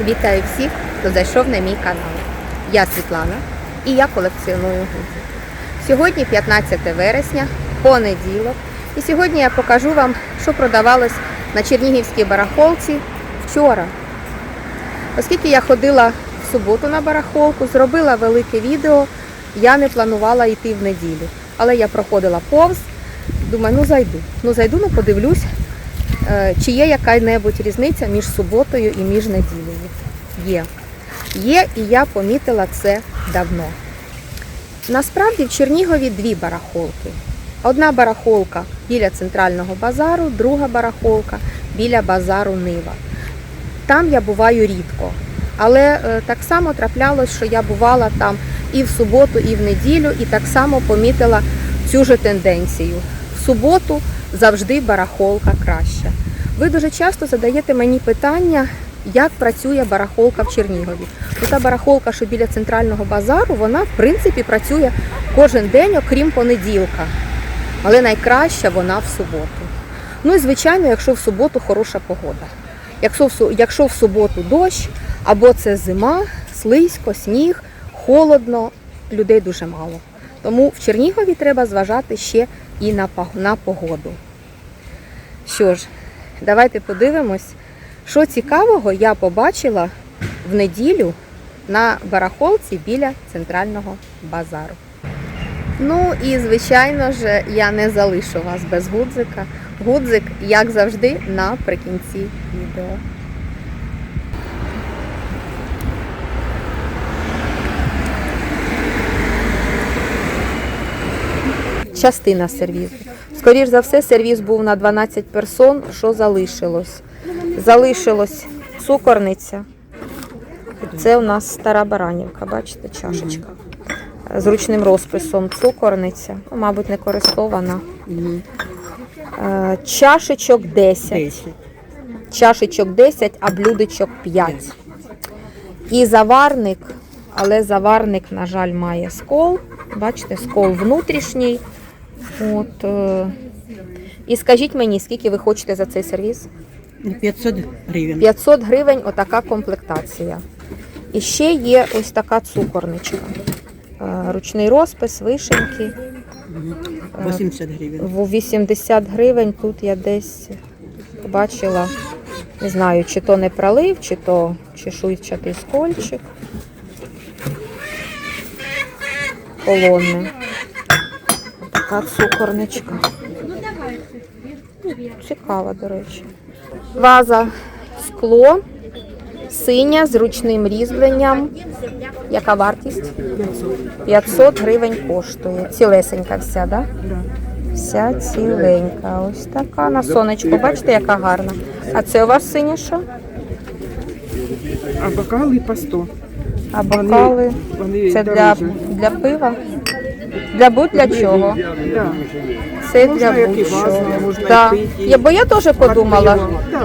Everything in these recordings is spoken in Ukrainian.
Вітаю всіх, хто зайшов на мій канал. Я Світлана і я колекціоную гудзики. Сьогодні 15 вересня, понеділок. І сьогодні я покажу вам, що продавалось на Чернігівській барахолці вчора. Оскільки я ходила в суботу на барахолку, зробила велике відео, я не планувала йти в неділю. Але я проходила повз, думаю, ну зайду. Ну зайду, ну подивлюсь, чи є яка-небудь різниця між суботою і між неділею. Є. Є, і я помітила це давно. Насправді в Чернігові дві барахолки. Одна барахолка біля центрального базару, друга барахолка біля базару Нива. Там я буваю рідко. Але е, так само траплялось, що я бувала там і в суботу, і в неділю, і так само помітила цю ж тенденцію. В суботу завжди барахолка краща. Ви дуже часто задаєте мені питання, як працює барахолка в Чернігові. Ну, та барахолка, що біля центрального базару, вона в принципі працює кожен день, окрім понеділка. Але найкраща вона в суботу. Ну і звичайно, якщо в суботу хороша погода. Якщо в суботу дощ, або це зима, слизько, сніг, холодно, людей дуже мало. Тому в Чернігові треба зважати ще і на, погоду. Що ж, давайте подивимось, що цікавого я побачила в неділю на барахолці біля центрального базару. Ну і звичайно ж, я не залишу вас без гудзика. Гудзик, як завжди, наприкінці відео. Частина сервізу. Скоріш за все, сервіз був на 12 персон. Що залишилось? Залишилось цукорниця. Це у нас стара баранівка, бачите, чашечка. З ручним розписом цукорниця, ну, мабуть, не користована. Е, Чашечок 10. Чашечок 10, а блюдечок 5. І заварник, але заварник, на жаль, має скол. Бачите, скол внутрішній. От, е, і скажіть мені, скільки ви хочете за цей сервіс? 500 гривень. 500 гривень отака комплектація. І ще є ось така цукорничка. Е, Ручний розпис, вишеньки. 80 гривень. В 80 гривень тут я десь побачила, не знаю, чи то не пролив, чи то чешуйчатий скольчик. Полонне. Така цукорничка. Цікава, до речі. Ваза скло, синя з ручним різьбленням. Яка вартість? 500 гривень коштує. Цілесенька вся, так? Да? Вся ціленька. Ось така на сонечку. Бачите, яка гарна. А це у вас синя що? А бокали по 100. А бокали? Вони Це для, для пива? Для будь для чого? Це для будь-чого. Да. Я, бо я теж подумала.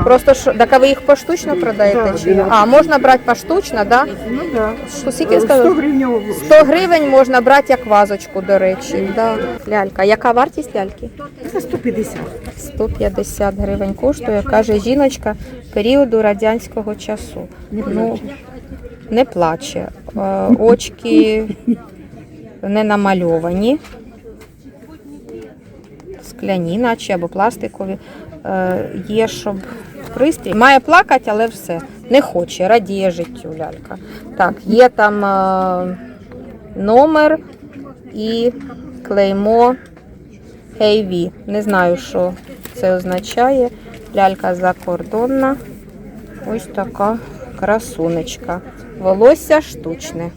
Просто що, так а ви їх поштучно продаєте? Чи? А, можна брати поштучно, да? Ну да. Що скільки Е, 100 сказали? гривень. 100 гривень можна брати як вазочку, до речі. Да. Лялька. Яка вартість ляльки? Це 150. 150 гривень коштує, каже жіночка періоду радянського часу. Ну, не плаче. Е, Очки не намальовані. Скляні, наче або пластикові. Е, Є, щоб пристрій. Має плакати, але все. Не хоче, радіє життю лялька. Так, є там е, номер і клеймо Хейві. Не знаю, що це означає. Лялька закордонна. Ось така красунечка. Волосся штучне.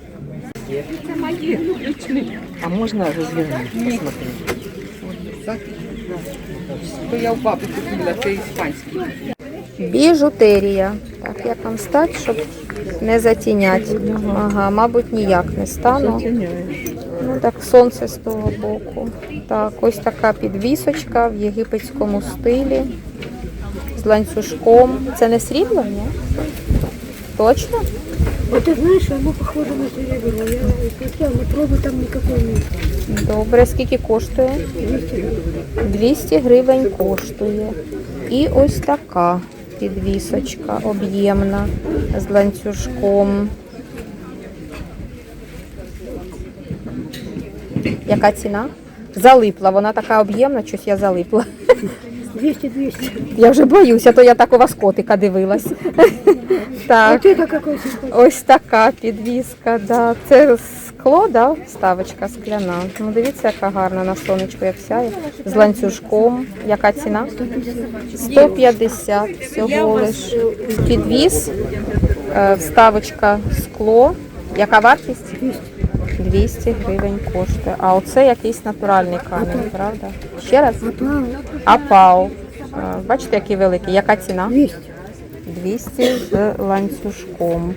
А можна розглянути, посмотреть? То я у папи купила, це іспанський. Біжутерія. Так, як вам стати, щоб не затіняти. Ага, мабуть, ніяк не стану. Ну так, сонце з того боку. Так, ось така підвісочка в єгипетському стилі. З ланцюжком. Це не срібло, ні? Точно? Вот ты знаешь, оно похоже на серебро. Я смотрела, но пробы там никакой нет. Добре, скільки коштує? 200 гривень коштує. І ось така. підвісочка об'ємна з ланцюжком. Яка ціна? Залипла, вона така об'ємна, щось я залипла. 200-200. Я вже боюся, то я так у вас котика дивилась. Так, ось така підвіска, да. Це скло, да? Ставочка скляна. Ну дивіться, яка гарна на сонечку, як сяє. З ланцюжком. Яка ціна? 150 всього лиш. Підвіз, е, вставочка скло. Яка вартість? 200 гривень коштує. А оце якийсь натуральний камінь, правда? Ще раз? Апау. Е, Бачите, який великий. Яка ціна? 200. 200 з ланцюжком.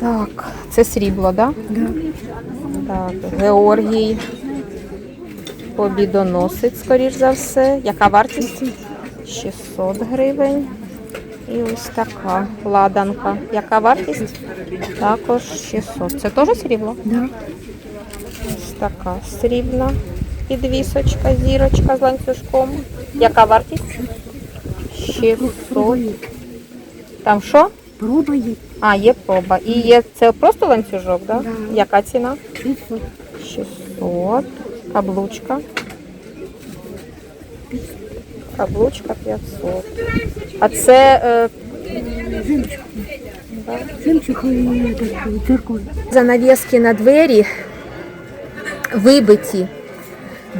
Так, це срібло, да? Да. Так, Георгій. Побідоносець, скоріш за все. Яка вартість? 600 гривень. І ось така ладанка. Яка вартість? Також 600. Це теж срібло? Да. Ось така срібна підвісочка, зірочка з ланцюжком. Яка вартість? 600. Там що? Проба есть. А, є проба. І є це просто ланцюжок, да? Да. Яка ціна? 500. 600. Каблучка. Каблучка 500. А це е, Жемчуг. Жемчуг и этот, циркон. занавіски на двері вибиті.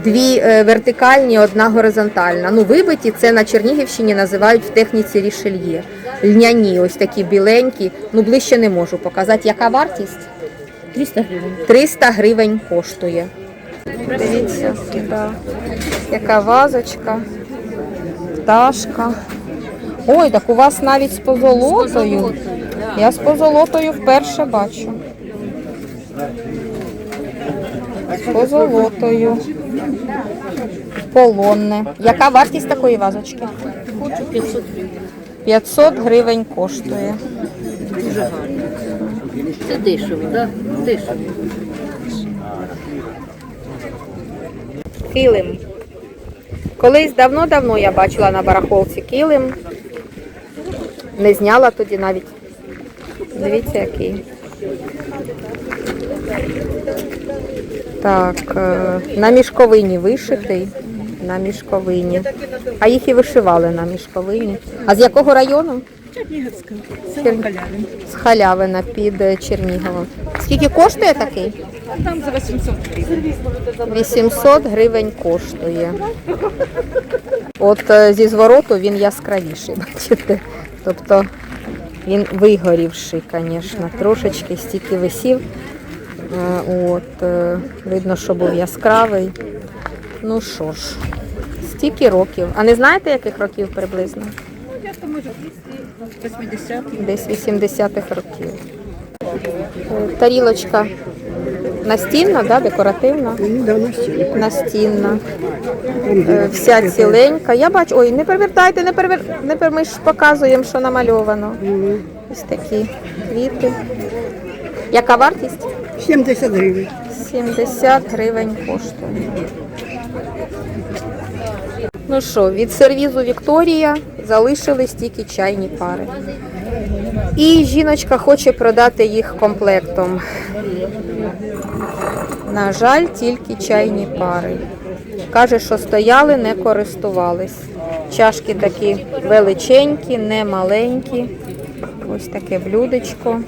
Дві е, вертикальні, одна горизонтальна. Ну, вибиті це на Чернігівщині називають в техніці рішельє. Льняні, ось такі біленькі. Ну, ближче не можу показати. Яка вартість? 300 гривень. 300 гривень коштує. Дивіться, да. яка вазочка, пташка. Ой, так у вас навіть з позолотою. Я з позолотою вперше бачу. З позолотою. Полонне. Яка вартість такої вазочки? Хочу 500 гривень. 500 гривень коштує. Дуже гарно. Це дешево, да? Дешево. Килим. Колись давно-давно я бачила на барахолці килим. Не зняла тоді навіть. Дивіться, який. Так, е, на мішковині вишитий. На мішковині. А їх і вишивали на мішковині. А з якого району? Чернігівська. Чер- З Халявина під е, Черніговом. Скільки коштує такий? Там за 800 гривень. 800 гривень коштує. От е, зі звороту він яскравіший, бачите. Тобто він вигорівший, звісно, трошечки стільки висів. Е, От, видно, що був яскравий. Ну що ж, стільки років. А не знаєте, яких років приблизно? Я то може 280. Десь 80-х років. Е, Тарілочка настінна, да, декоративна? Да, на стене. настінна. Е, Вся ціленька. Я бачу, ой, не перевертайте, не перевер... не пер... Ми ж показуємо, що намальовано. Ось такі квіти. Яка вартість? 70 гривен. 70 гривень коштує. Ну що, від сервізу Вікторія залишились тільки чайні пари. І жіночка хоче продати їх комплектом. На жаль, тільки чайні пари. Каже, що стояли, не користувались. Чашки такі величенькі, не маленькі. Ось таке блюдечко.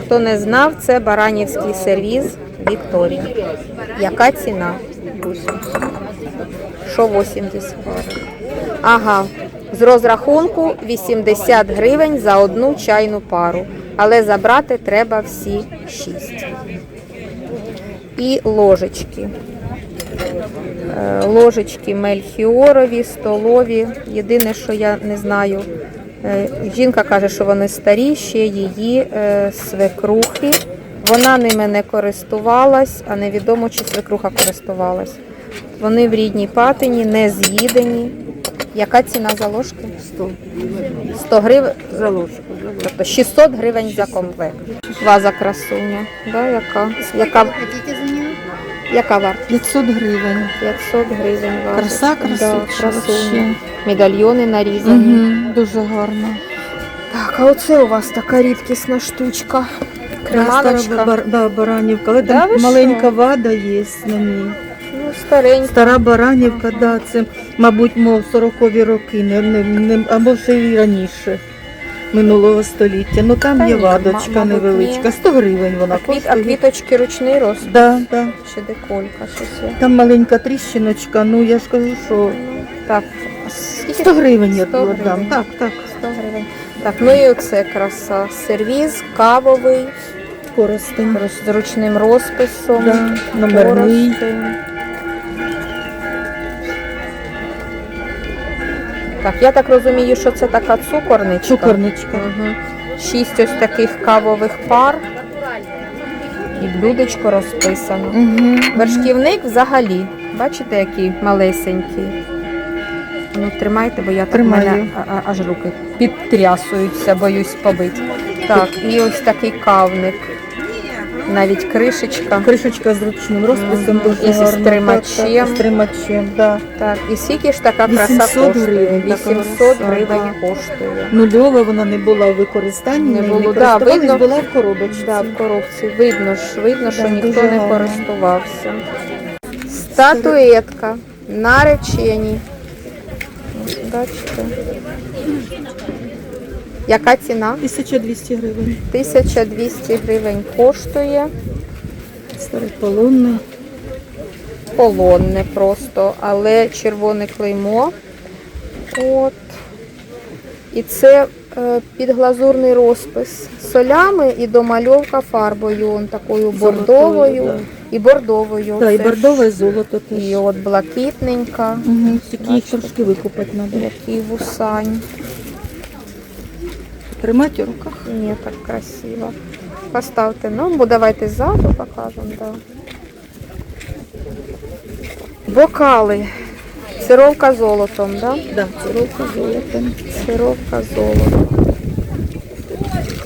Хто не знав, це Баранівський сервіз Вікторія. Яка ціна? 80. Що 80 пари? Ага, з розрахунку 80 гривень за одну чайну пару. Але забрати треба всі 6. І ложечки. Е, Ложечки мельхіорові, столові. Єдине, що я не знаю, е, жінка каже, що вони старі, ще її е, свекрухи. Вона ними не користувалась, а невідомо, чи свекруха користувалась. Вони в рідній патині, не з'їдені. Яка ціна за ложки? 100. 100 гривень за ложку. Тобто 600 гривень за комплект. Ваза красуня. Да, яка? яка? Яка вартість? 500 гривень. 500 гривень. Краса вазочка. Да, красуня. Медальйони нарізані. Угу, дуже гарно. Так, а оце у вас така рідкісна штучка. Креманочка. Баранівка. Але Да, там маленька вада є на ній. Ну, старенька. Стара баранівка, да, це, мабуть, мов 40-ві роки, не, не, не, або ще й раніше минулого століття. Ну там Та є ні, вадочка ма- мабуть, невеличка, ні. 100 гривень вона А, квіт, а коштує. квіточки ручний рост Да, да. чи деколька щось є. Там маленька тріщиночка, ну я ж кажу, що Так, скільки? 100 гривень я 100 віддам. гривень. Так, так. 100 гривень. Так, ну і оце краса. Сервіз кавовий Коростень. роз- з ручним розписом. Да, номерний. Коростень. Так, я так розумію, що це така цукорничка. Цукорничка. Угу. Шість ось таких кавових пар. І блюдечко розписано. Угу. Вершківник взагалі. Бачите, який малесенький. Ну, тримайте, бо я так Тримаю. мене аж руки підтрясуються, боюсь побити. Так, і ось такий кавник. Навіть кришечка. Кришечка з ручним розписом дуже І з гарна. Так, так, з тримачем, да. Так, і скільки ж така краса 800 коштує? гривень така 800 краса, гривень да. коштує. Нульова вона не була в використанні, Не було, да, користувались, видно. була в коробочці. Да, в коробці. Видно ж, видно, що Да, ніхто дуже не гарно. користувався. Статуетка. Наречені. Ось, Бачите. Яка ціна? 1200 гривень. 1200 гривень коштує. Старий полонний. Полонне просто, але червоне клеймо. От. І це е, підглазурний розпис солями і домальовка фарбою, он такою бордовою і бордовою. Да, і Це бордове ж- золото теж. І от блакитненька, Угу. Тільки їх трошки викупати треба. який вусань. Тримати у руках. Ні, так красиво. Поставте, ну, бо давайте ззаду покажемо, да. Бокали. Сировка золотом, да? Да, цировка золотом. Сировка золотом.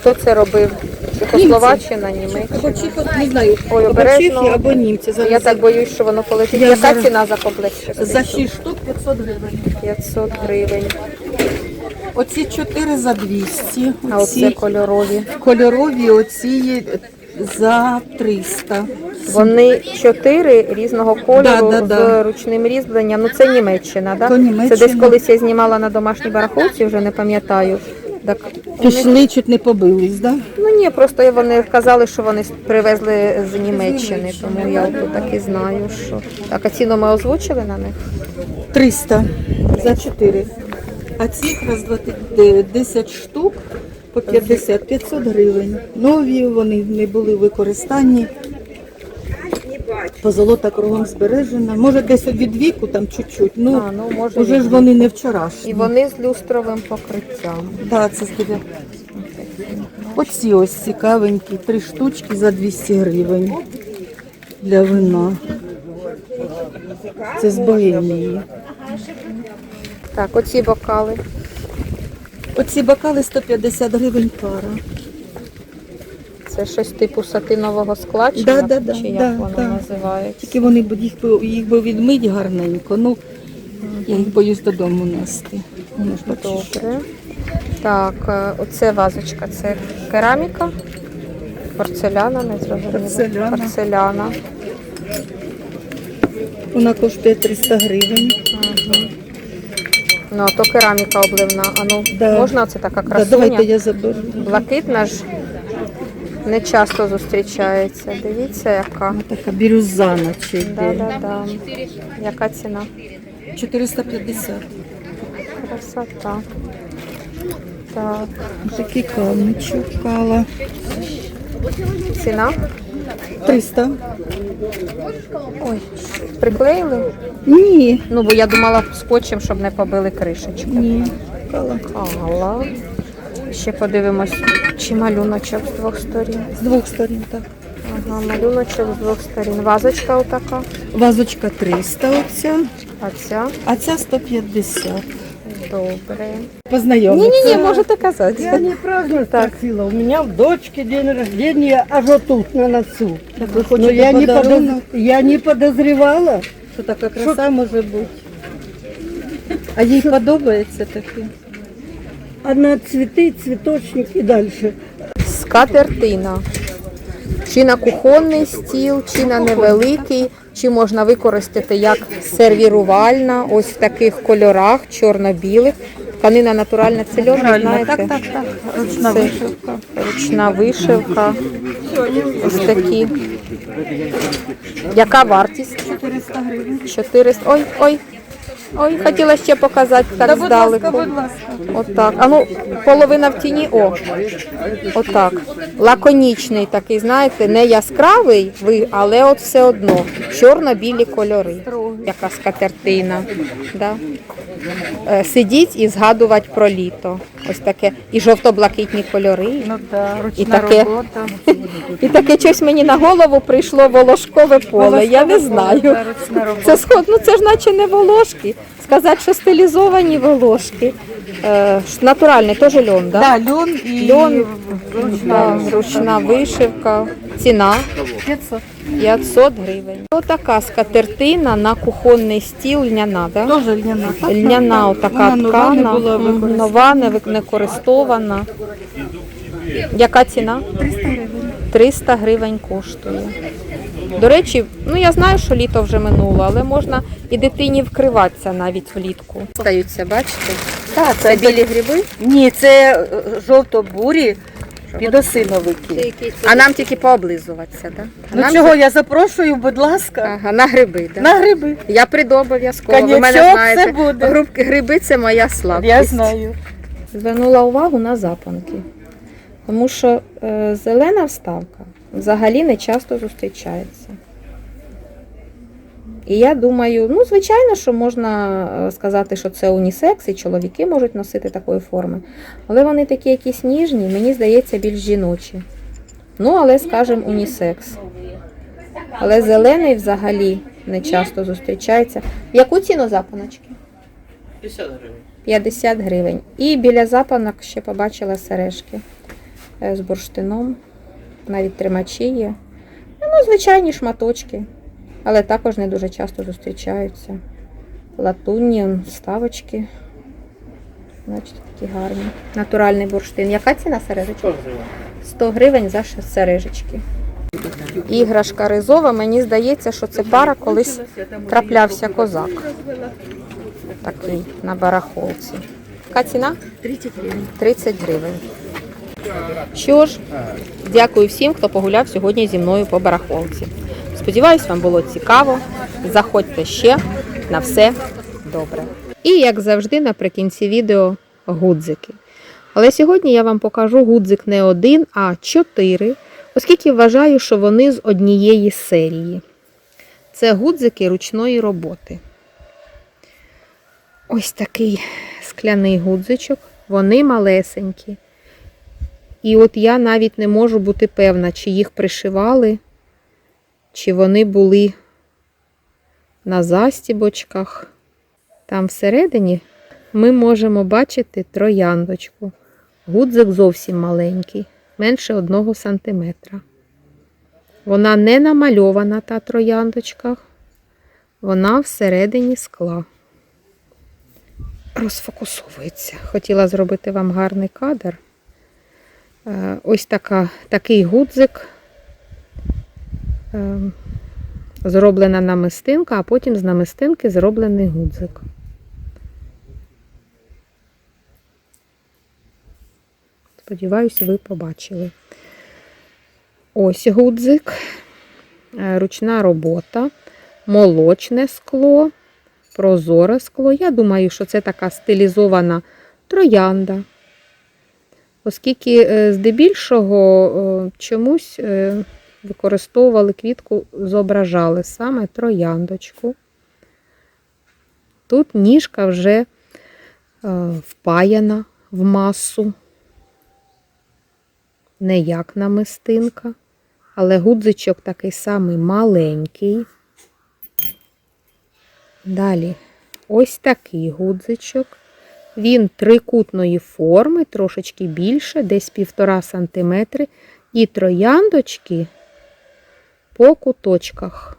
Хто це робив? Чехословаччина, Німеччина? Не знаю, Ой, або обережно. чехи, або німці. Зараз Я так боюсь, що воно полетить. Я Яка зараз- ціна за комплект? За скажіть? 6 штук 500 гривень. 500 гривень. Оці 4 за 200. А Оці кольорові. кольорові, оці за 300. Вони чотири різного кольору Да, да, з да. ручним різьбленням. Ну це Німеччина, да? То Німеччина. Це десь колись я знімала на домашній барахолці, вже не пам'ятаю. Так, вони- Пішли, чуть не побились, да? Ну ні, просто вони казали, що вони привезли з Німеччини, тому я тут так і знаю, що. Так, а ціну ми озвучили на них? 300 за 4. А ці раз два ти- 10 штук по 50 500 гривень. Нові вони не були в використанні. Позолота кругом збережена. Може десь від віку там чуть-чуть. Ну, А, ну, може, вже від ж вони не вчорашні. І вони з люстровим покриттям. Да, це з дев'ят- Оці ось цікавенькі, три штучки за 200 гривень для вина. Це з богемії. Так, оці бокали. Оці бокали 150 гривень пара. Це щось типу сатинового скла, чи, Да, да, да, чи як да, воно да. називається? Тільки вони б їх би їх би відмить гарненько. Ну я їх боюсь додому нести. Вони ж. Добре. Так, е, оце вазочка, це кераміка, порцеляна, не зрозуміло. Порцеляна. Порцеляна. Вона коштує 300 гривень. Ну, а то кераміка обливна. А ну, Да. можна це така Да, красуня? давайте я заберу. Блакитна ж не часто зустрічається. Дивіться, яка. Така бірюза наче йде. Да-да-да. Яка ціна? 450. Красота. Так, Такий камничок кала. ціна? 300. Ой, приклеїли? Ні, Ну, бо я думала скотчем, щоб не побили кришечку. ні. Кала. Кала. Ще подивимось, чи малюночок з двох сторін. З двох сторін так. Ага, малюночок з двох сторін. Вазочка отака. Вазочка 300 оця, А ця а ця 150. Добре. Познайомитися. Ні, ні, ні, можете казати. Я не праздную спросила. У меня в дочке день рождения аж вот тут, на носу. Так ви Но хочете я не, подарунок? подоз... я не подозревала. Що така краса може бути? А їй подобається таке? Одна цветы, цветочник и дальше. Скатертина. Чи на кухонний стіл, чи на невеликий, чи можна використати як сервірувальна, ось в таких кольорах, чорно-білих. Тканина натуральна це льон, ви знаєте? Так, так, так. Ручна вишивка. Ручна вишивка. Ось такі. Яка вартість? 400 гривень. 400. Ой, ой. Ой, хотіла ще показати так Та, будь ласка, здалеку. будь ласка. Отак. А ну, половина в тіні. О. Отак. Лаконічний такий, знаєте, не яскравий, ви- але от все одно. Чорно-білі кольори. Яка скатертина. Да. Е, Сидіть і згадувати про літо. Ось таке. І жовто-блакитні кольори. Ну так, І таке. робота. І таке щось мені на голову прийшло волошкове поле. Я не знаю. Та, ручна робота. Це сход, ну це ж наче не волошки. Сказати, що стилізовані волошки. Е, натуральний, теж льон, да? Да, льон і Льон, ручна, Да, ручна вишивка. Ціна 500. 500 гривень. Ось така скатертина на кухонний стіл льняна, да? Тоже льняна. Льняна так, так. отака Вона нова не ткана, була нова, не вик- не користована. Яка ціна? 300 гривень. 300 гривень коштує. До речі, ну я знаю, що літо вже минуло, але можна і дитині вкриватися навіть влітку. Стаються, бачите? Так, Це білі гриби, Ні, це е, жовто-бурі підосиновики. а нам тільки пооблизуватися, так? Ну чого, я запрошую, будь ласка, Ага, на гриби, так? на гриби. Я прийду обов'язково. Ви мене знаєте. це буде. Гриби це моя слабкість. Я знаю. Звернула увагу на запанки. Тому що е, зелена вставка взагалі не часто зустрічається. І я думаю, ну, звичайно, що можна е, сказати, що це унісекс, і чоловіки можуть носити такої форми. Але вони такі якісь ніжні, мені здається, більш жіночі. Ну, але, скажімо, унісекс. Але зелений взагалі не часто зустрічається. Яку ціну запаночки? 50 гривень. 50 гривень. І біля запанок ще побачила сережки е, з бурштином. Навіть тримачі є. Ну, звичайні шматочки, але також не дуже часто зустрічаються. Латунні ставочки. Бачите, такі гарні. Натуральний бурштин. Яка ціна сережечки? 100 гривень. за сережечки. Іграшка ризова, мені здається, що це пара колись траплявся козак. Такий на барахолці. Яка ціна? 30 гривен. 30 гривень. Що ж, дякую всім, хто погуляв сьогодні зі мною по барахолці. Сподіваюсь, вам було цікаво. Заходьте ще на все добре. І як завжди, наприкінці відео гудзики. Але сьогодні я вам покажу гудзик не один, а чотири, оскільки вважаю, що вони з однієї серії. Це гудзики ручної роботи. Ось такий скляний гудзичок. Вони малесенькі. І от я навіть не можу бути певна, чи їх пришивали, чи вони були на застібочках. Там всередині ми можемо бачити трояндочку. Гудзик зовсім маленький, менше одного сантиметра. Вона не намальована та трояндочка, вона всередині скла. Розфокусовується. Хотіла зробити вам гарний кадр. Е, Ось така, такий гудзик. Е, Зроблена намистинка, а потім з намистинки зроблений гудзик. Сподіваюся, ви побачили. Ось гудзик, Е, ручна робота, молочне скло, прозоре скло. Я думаю, що це така стилізована троянда. Оскільки е, здебільшого е, чомусь е, використовували квітку, зображали саме трояндочку. Тут ніжка вже впаяна в масу, не як намистинка, але гудзичок такий самий маленький. Далі ось такий гудзичок. Він трикутної форми, трошечки більше, десь півтора сантиметри. І трояндочки по куточках.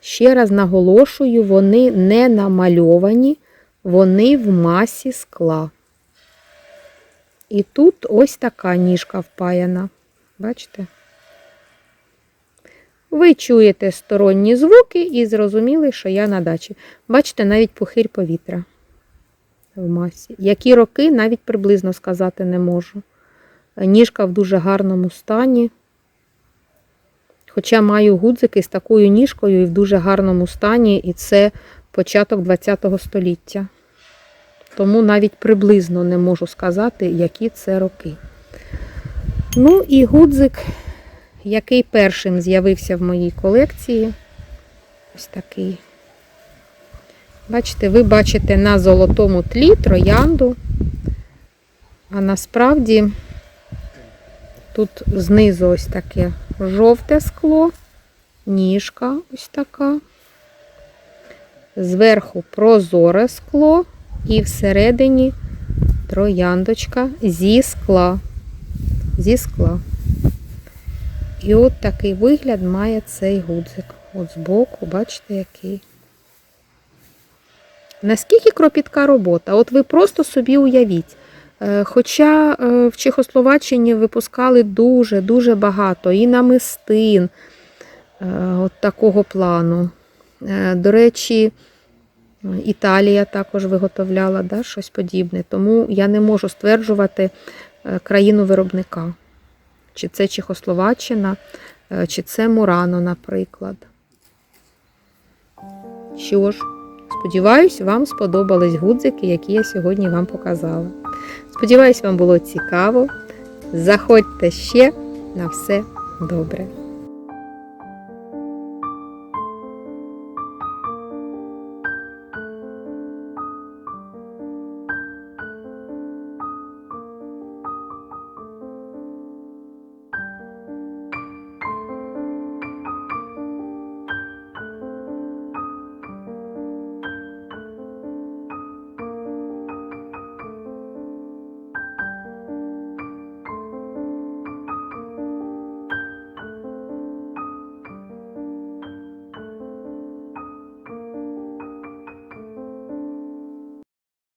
Ще раз наголошую, вони не намальовані, вони в масі скла. І тут ось така ніжка впаяна. Бачите? Ви чуєте сторонні звуки і зрозуміли, що я на дачі. Бачите, навіть пухирь повітря в масі. Які роки, навіть приблизно сказати не можу. Ніжка в дуже гарному стані. Хоча маю гудзики з такою ніжкою і в дуже гарному стані, і це початок ХХ століття. Тому навіть приблизно не можу сказати, які це роки. Ну і гудзик, який першим з'явився в моїй колекції. Ось такий. Бачите, ви бачите на золотому тлі троянду, а насправді тут знизу ось таке жовте скло, ніжка ось така. Зверху прозоре скло і всередині трояндочка зі скла. Зі скла. І от такий вигляд має цей гудзик. От збоку, бачите, який. Наскільки кропітка робота? От ви просто собі уявіть. Е, Хоча е, в Чехословаччині випускали дуже-дуже багато і намистин е, от такого плану. До речі, Італія також виготовляла да, щось подібне, тому я не можу стверджувати країну виробника. Чи це Чехословаччина, е, чи це Мурано, наприклад. Що ж, сподіваюсь, вам сподобались гудзики, які я сьогодні вам показала. Сподіваюсь, вам було цікаво. Заходьте ще на все добре.